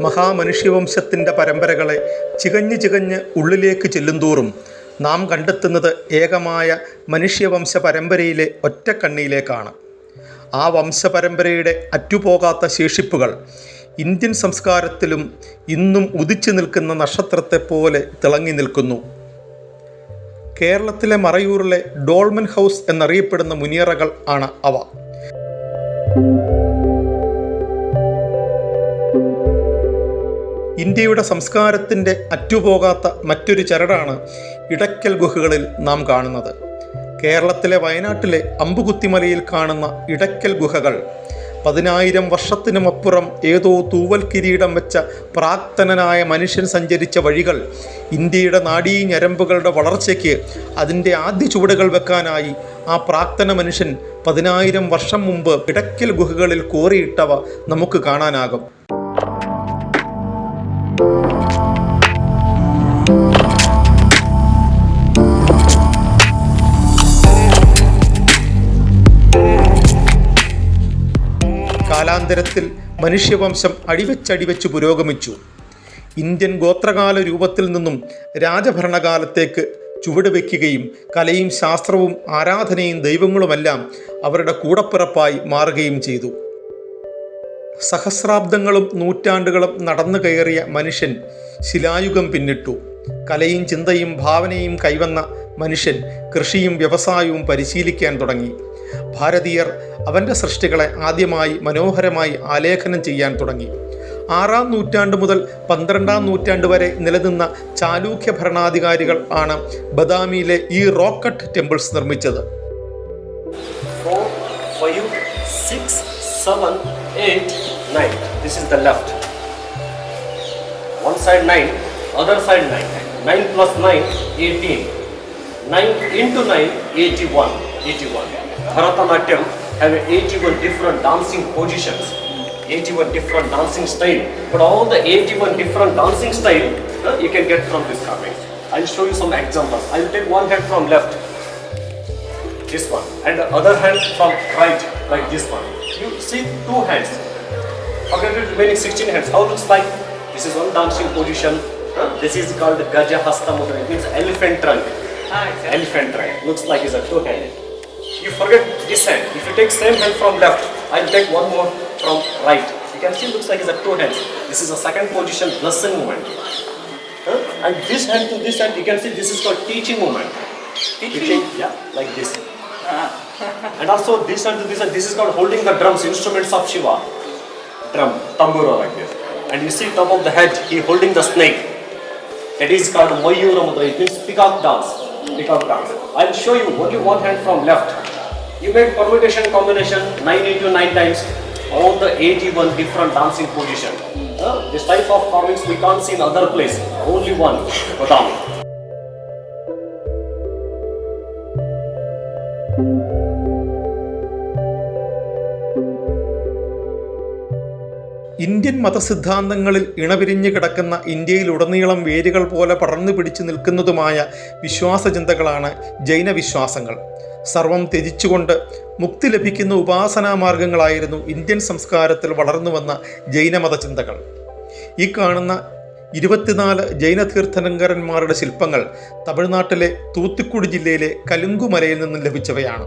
മഹാമനുഷ്യവംശത്തിന്റെ പരമ്പരകളെ ചികഞ്ഞ് ചികഞ്ഞ് ഉള്ളിലേക്ക് ചെല്ലുന്തോറും നാം കണ്ടെത്തുന്നത് ഏകമായ മനുഷ്യവംശ പരമ്പരയിലെ ഒറ്റക്കണ്ണിയിലേക്കാണ്. ആ വംശപരമ്പരയുടെ അറ്റുപോകാത്ത ശേഷിപ്പുകൾ ഇന്ത്യൻ സംസ്കാരത്തിലും ഇന്നും ഉദിച്ചു നിൽക്കുന്ന നക്ഷത്രത്തെ പോലെ തിളങ്ങി നിൽക്കുന്നു. കേരളത്തിലെ മറയൂരിലെ ഡോൾമൻ ഹൗസ് എന്നറിയപ്പെടുന്ന മുനിയറകൾ ആണ് അവ. ഇന്ത്യയുടെ സംസ്കാരത്തിന്റെ അറ്റുപോകാത്ത മറ്റൊരു ചരടാണ് ഇടയ്ക്കൽ ഗുഹകളിൽ നാം കാണുന്നത്. കേരളത്തിലെ വയനാട്ടിലെ അമ്പുകുത്തിമലയിൽ കാണുന്ന ഇടയ്ക്കൽ ഗുഹകൾ പതിനായിരം വർഷത്തിനുമപ്പുറം ഏതോ തൂവൽ കിരീടം വെച്ച പ്രാക്തനായ മനുഷ്യൻ സഞ്ചരിച്ച വഴികൾ ഇന്ത്യയുടെ നാടീ ഞരമ്പുകളുടെ വളർച്ചയ്ക്ക് അതിന്റെ ആദ്യ ചുവടുകൾ വെക്കാനായി ആ പ്രാക്തന മനുഷ്യൻ പതിനായിരം വർഷം മുമ്പ് ഇടയ്ക്കൽ ഗുഹകളിൽ കോറിയിട്ടവ നമുക്ക് കാണാനാകും. കാലാന്തരത്തിൽ മനുഷ്യവംശം അടിവെച്ചടിവെച്ച് പുരോഗമിച്ചു. ഇന്ത്യൻ ഗോത്രകാല രൂപത്തിൽ നിന്നും രാജഭരണകാലത്തേക്ക് ചുവടുവെക്കുകയും കലയും ശാസ്ത്രവും ആരാധനയും ദൈവങ്ങളുമെല്ലാം അവരുടെ കൂടപ്പിറപ്പായി മാറുകയും ചെയ്തു. സഹസ്രാബ്ദങ്ങളും നൂറ്റാണ്ടുകളും നടന്നു കയറിയ മനുഷ്യൻ ശിലായുഗം പിന്നിട്ടു. കലയും ചിന്തയും ഭാവനയും കൈവന്ന മനുഷ്യൻ കൃഷിയും വ്യവസായവും പരിശീലിക്കാൻ തുടങ്ങി. ഭാരതീയർ അവന്റെ സൃഷ്ടികളെ ആദ്യമായി മനോഹരമായി ആലേഖനം ചെയ്യാൻ തുടങ്ങി ആറാം നൂറ്റാണ്ട് മുതൽ പന്ത്രണ്ടാം നൂറ്റാണ്ട് വരെ നിലനിന്ന ചാലൂക്യ ഭരണാധികാരികൾ ആണ് ബദാമിയിലെ ഈ റോക്കറ്റ് ടെമ്പിൾസ് നിർമ്മിച്ചത് Nine plus nine, eighteen. Nine into nine, eighty-one. Eighty-one. Bharatanatyam have 81 different dancing positions. 81 different dancing style. But all the 81 different dancing style, uh, you can get from this carving. I'll show you some examples. I'll take one hand from left this one and the other hand from right like this one you see two hands forget the remaining 16 hands how it looks like this is one dancing position Huh? this is called gaja hasta mudra it means elephant trunk elephant trunk looks like it's a two hand you forget this hand if you take same hand from left i'll take one more from right you can see it looks like it's a two hands this is a second position blessing movement Huh? and this hand to this hand you can see this is called teaching movement teaching yeah like this and also this and this and this is called holding the drums, instruments of Shiva. Drum, tambura like this. And you see top of the head, he holding the snake. That is called Mayura Mudra. It means peacock dance. Peacock dance. I'll show you only one hand from left. You make permutation combination 9 into 9 times. All the 81 different dancing position. Uh, this type of carvings we can't see in other place. Only one. Badam. Indian മതസിദ്ധാന്തങ്ങളിൽ ഇണപിരിഞ്ഞു കിടക്കുന്ന ഇന്ത്യയിലുടനീളം വേരുകൾ പോലെ പടർന്നു പിടിച്ചു നിൽക്കുന്നതുമായ വിശ്വാസചിന്തകളാണ് ജൈനവിശ്വാസങ്ങൾ. സർവം ത്യജിച്ചുകൊണ്ട് മുക്തി ലഭിക്കുന്ന ഉപാസനാ മാർഗങ്ങളായിരുന്നു ഇന്ത്യൻ സംസ്കാരത്തിൽ വളർന്നു വന്ന ജൈനമത ചിന്തകൾ ഈ കാണുന്ന ഇരുപത്തിനാല് ജൈന തീർത്ഥങ്കരന്മാരുടെ ശില്പങ്ങൾ തമിഴ്നാട്ടിലെ തൂത്തുക്കുടി ജില്ലയിലെ കലുങ്കുമലയിൽ നിന്നും ലഭിച്ചവയാണ്.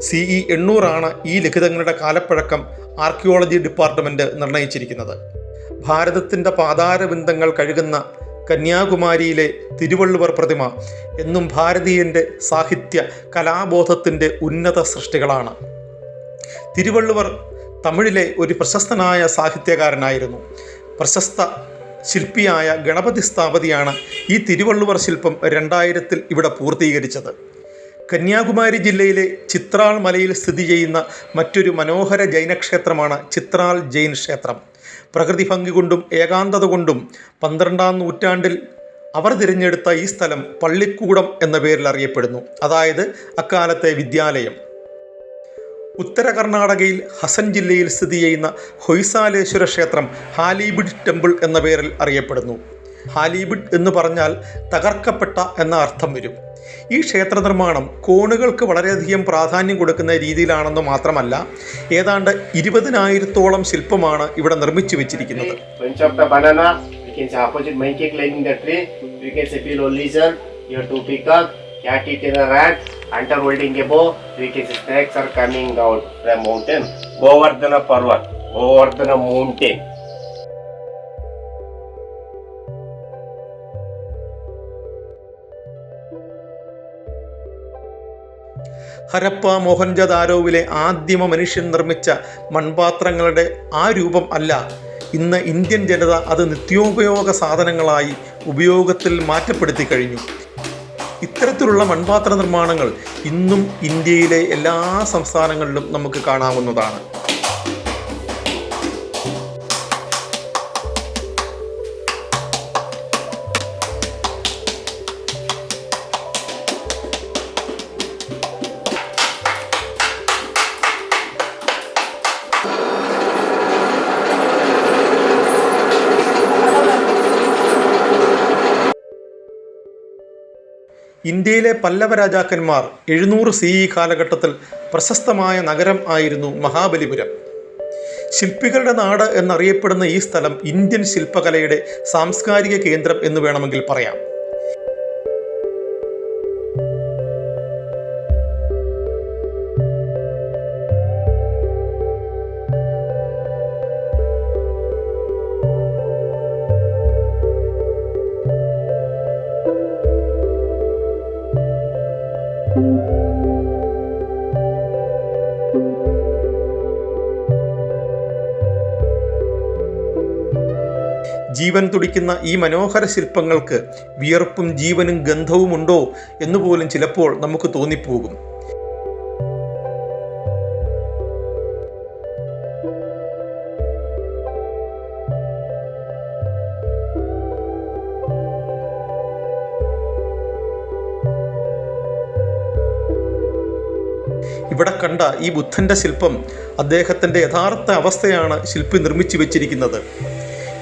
സി ഇ എണ്ണൂറാണ് ഈ ലിഖിതങ്ങളുടെ കാലപ്പഴക്കം ആർക്കിയോളജി ഡിപ്പാർട്ട്മെന്റ് നിർണയിച്ചിരിക്കുന്നത്. ഭാരതത്തിന്റെ പാതാരബന്ധങ്ങൾ കഴുകുന്ന കന്യാകുമാരിയിലെ തിരുവള്ളുവർ പ്രതിമ എന്നും ഭാരതീയന്റെ സാഹിത്യ കലാബോധത്തിന്റെ ഉന്നത സൃഷ്ടികളാണ്. തിരുവള്ളുവർ തമിഴിലെ ഒരു പ്രശസ്തനായ സാഹിത്യകാരനായിരുന്നു. പ്രശസ്ത ശില്പിയായ ഗണപതി സ്ഥാപതിയാണ് ഈ തിരുവള്ളുവർ ശില്പം രണ്ടായിരത്തിൽ ഇവിടെ പൂർത്തീകരിച്ചത്. കന്യാകുമാരി ജില്ലയിലെ ചിത്രാൾ മലയിൽ സ്ഥിതി ചെയ്യുന്ന മറ്റൊരു മനോഹര ജൈനക്ഷേത്രമാണ് ചിത്രാൾ ജൈൻ ക്ഷേത്രം. പ്രകൃതി ഭംഗി കൊണ്ടും ഏകാന്തത കൊണ്ടും പന്ത്രണ്ടാം നൂറ്റാണ്ടിൽ അവർ തിരഞ്ഞെടുത്ത ഈ സ്ഥലം പള്ളിക്കൂടം എന്ന പേരിൽ അറിയപ്പെടുന്നു. അതായത് അക്കാലത്തെ വിദ്യാലയം. ഉത്തര കർണാടകയിൽ ഹസൻ ജില്ലയിൽ സ്ഥിതി ചെയ്യുന്ന ഹൊയ്സാലേശ്വര ക്ഷേത്രം ഹാലിബിഡ് ടെമ്പിൾ എന്ന പേരിൽ അറിയപ്പെടുന്നു. ഹാലിബിഡ് എന്ന് പറഞ്ഞാൽ തകർക്കപ്പെട്ട എന്ന അർത്ഥം വരും. ഈ ക്ഷേത്ര നിർമ്മാണം കോണുകൾക്ക് വളരെയധികം പ്രാധാന്യം കൊടുക്കുന്ന രീതിയിലാണെന്ന് മാത്രമല്ല ഏതാണ്ട് ഇരുപതിനായിരത്തോളം ശില്പമാണ് ഇവിടെ നിർമ്മിച്ചു വെച്ചിരിക്കുന്നത്. അണ്ടർവേൾഡിങ് ബോ snakes are coming out mountain Govardhana Parvat Govardhana mountain Harappa മോഹൻജദാരോവിലെ ആദ്യമ മനുഷ്യൻ നിർമ്മിച്ച മൺപാത്രങ്ങളുടെ ആ രൂപം അല്ല. ഇന്ന് ഇന്ത്യൻ ജനത അത് നിത്യോപയോഗ സാധനങ്ങളായി ഉപയോഗത്തിൽ മാറ്റപ്പെടുത്തി കഴിഞ്ഞു. ഇത്തരത്തിലുള്ള മൺപാത്ര നിർമ്മാണങ്ങൾ ഇന്നും ഇന്ത്യയിലെ എല്ലാ സംസ്ഥാനങ്ങളിലും നമുക്ക് കാണാവുന്നതാണ്. ഇന്ത്യയിലെ പല്ലവ രാജാക്കന്മാർ എഴുന്നൂറ് സി ഇ കാലഘട്ടത്തിൽ പ്രശസ്തമായ നഗരം ആയിരുന്നു മഹാബലിപുരം. ശില്പികളുടെ നാട് എന്നറിയപ്പെടുന്ന ഈ സ്ഥലം ഇന്ത്യൻ ശില്പകലയുടെ സാംസ്കാരിക കേന്ദ്രം എന്ന് വേണമെങ്കിൽ പറയാം. ജീവൻ തുടിക്കുന്ന ഈ മനോഹര ശില്പങ്ങൾക്ക് വിയർപ്പും ജീവനും ഗന്ധവുമുണ്ടോ എന്ന് പോലും ചിലപ്പോൾ നമുക്ക് തോന്നിപ്പോകും. ഇവിടെ കണ്ട ഈ ബുദ്ധന്റെ ശില്പം അദ്ദേഹത്തിന്റെ യഥാർത്ഥ അവസ്ഥയാണ് ശില്പി നിർമ്മിച്ചു വെച്ചിരിക്കുന്നത്.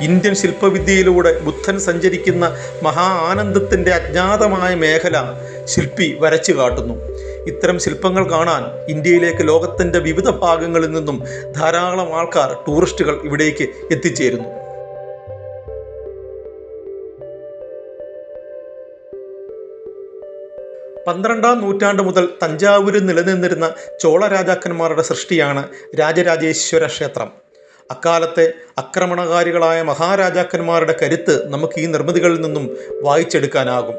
ഇന്ത്യൻ ശില്പവിദ്യയിലൂടെ ബുദ്ധൻ സഞ്ചരിക്കുന്ന മഹാ ആനന്ദത്തിന്റെ അജ്ഞാതമായ മേഖല ശില്പി വരച്ചു കാട്ടുന്നു. ഇത്തരം ശില്പങ്ങൾ കാണാൻ ഇന്ത്യയിലേക്ക് ലോകത്തിന്റെ വിവിധ ഭാഗങ്ങളിൽ നിന്നും ധാരാളം ആൾക്കാർ ടൂറിസ്റ്റുകൾ ഇവിടേക്ക് എത്തിച്ചേരുന്നു. പന്ത്രണ്ടാം നൂറ്റാണ്ട് മുതൽ തഞ്ചാവൂരിൽ നിലനിന്നിരുന്ന ചോള രാജാക്കന്മാരുടെ സൃഷ്ടിയാണ് രാജരാജേശ്വര ക്ഷേത്രം. അക്കാലത്തെ ആക്രമണകാരികളായ മഹാരാജാക്കന്മാരുടെ കരുത്ത് നമുക്ക് ഈ നിർമ്മിതികളിൽ നിന്നും വായിച്ചെടുക്കാനാകും.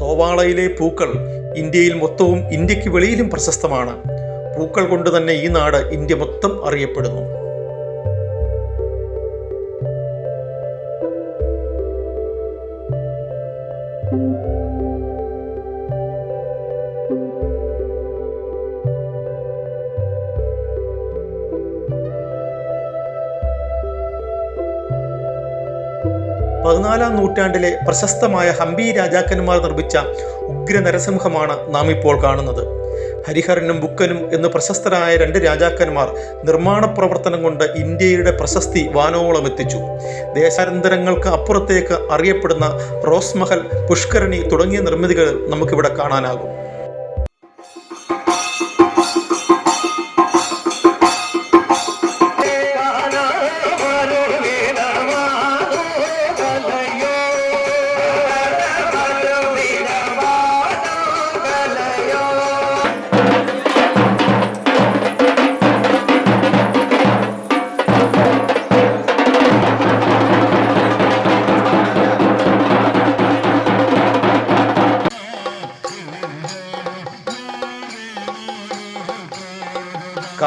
തോവാളയിലെ പൂക്കൾ ഇന്ത്യയിൽ മൊത്തവും ഇന്ത്യയ്ക്ക് വെളിയിലും പ്രശസ്തമാണ്. പൂക്കൾ കൊണ്ട് തന്നെ ഈ നാട് ഇന്ത്യ മൊത്തം അറിയപ്പെടുന്നു. പതിനാലാം നൂറ്റാണ്ടിലെ പ്രശസ്തമായ ഹംപി രാജാക്കന്മാർ നിർമ്മിച്ച ഉഗ്ര നരസിംഹമാണ് നാം ഇപ്പോൾ കാണുന്നത്. ഹരിഹരനും ബുക്കനും എന്ന് പ്രശസ്തരായ രണ്ട് രാജാക്കന്മാർ നിർമ്മാണ പ്രവർത്തനം കൊണ്ട് ഇന്ത്യയുടെ പ്രശസ്തി വാനോളം എത്തിച്ചു. ദേശാന്തരങ്ങൾക്ക് അപ്പുറത്തേക്ക് അറിയപ്പെടുന്ന റോസ് മഹൽ പുഷ്കരണി തുടങ്ങിയ നിർമ്മിതികൾ നമുക്കിവിടെ കാണാനാകും.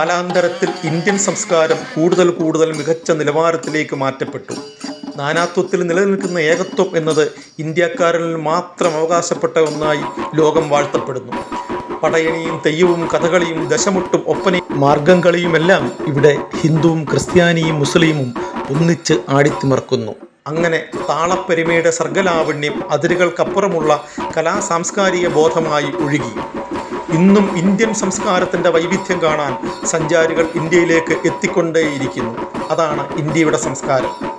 കാലാന്തരത്തിൽ ഇന്ത്യൻ സംസ്കാരം കൂടുതൽ കൂടുതൽ മികച്ച നിലവാരത്തിലേക്ക് മാറ്റപ്പെട്ടു. നാനാത്വത്തിൽ നിലനിൽക്കുന്ന ഏകത്വം എന്നത് ഇന്ത്യക്കാരിൽ മാത്രം അവകാശപ്പെട്ട ഒന്നായി ലോകം വാഴ്ത്തപ്പെടുന്നു. പടയണിയും തെയ്യവും കഥകളിയും ദശമുട്ടും ഒപ്പനയും മാർഗം കളിയുമെല്ലാം ഇവിടെ ഹിന്ദുവും ക്രിസ്ത്യാനിയും മുസ്ലിമും ഒന്നിച്ച് ആടിത്തിമർക്കുന്നു. അങ്ങനെ താളപ്പെരുമയുടെ സർഗലാവണ്യം അതിരുകൾക്കപ്പുറമുള്ള കലാ സാംസ്കാരിക ബോധമായി ഒഴുകി. ഇന്നും ഇന്ത്യൻ സംസ്കാരത്തിന്റെ വൈവിധ്യം കാണാൻ സഞ്ചാരികൾ ഇന്ത്യയിലേക്ക് എത്തിക്കൊണ്ടേയിരിക്കുന്നു. അതാണ് ഇന്ത്യയുടെ സംസ്കാരം.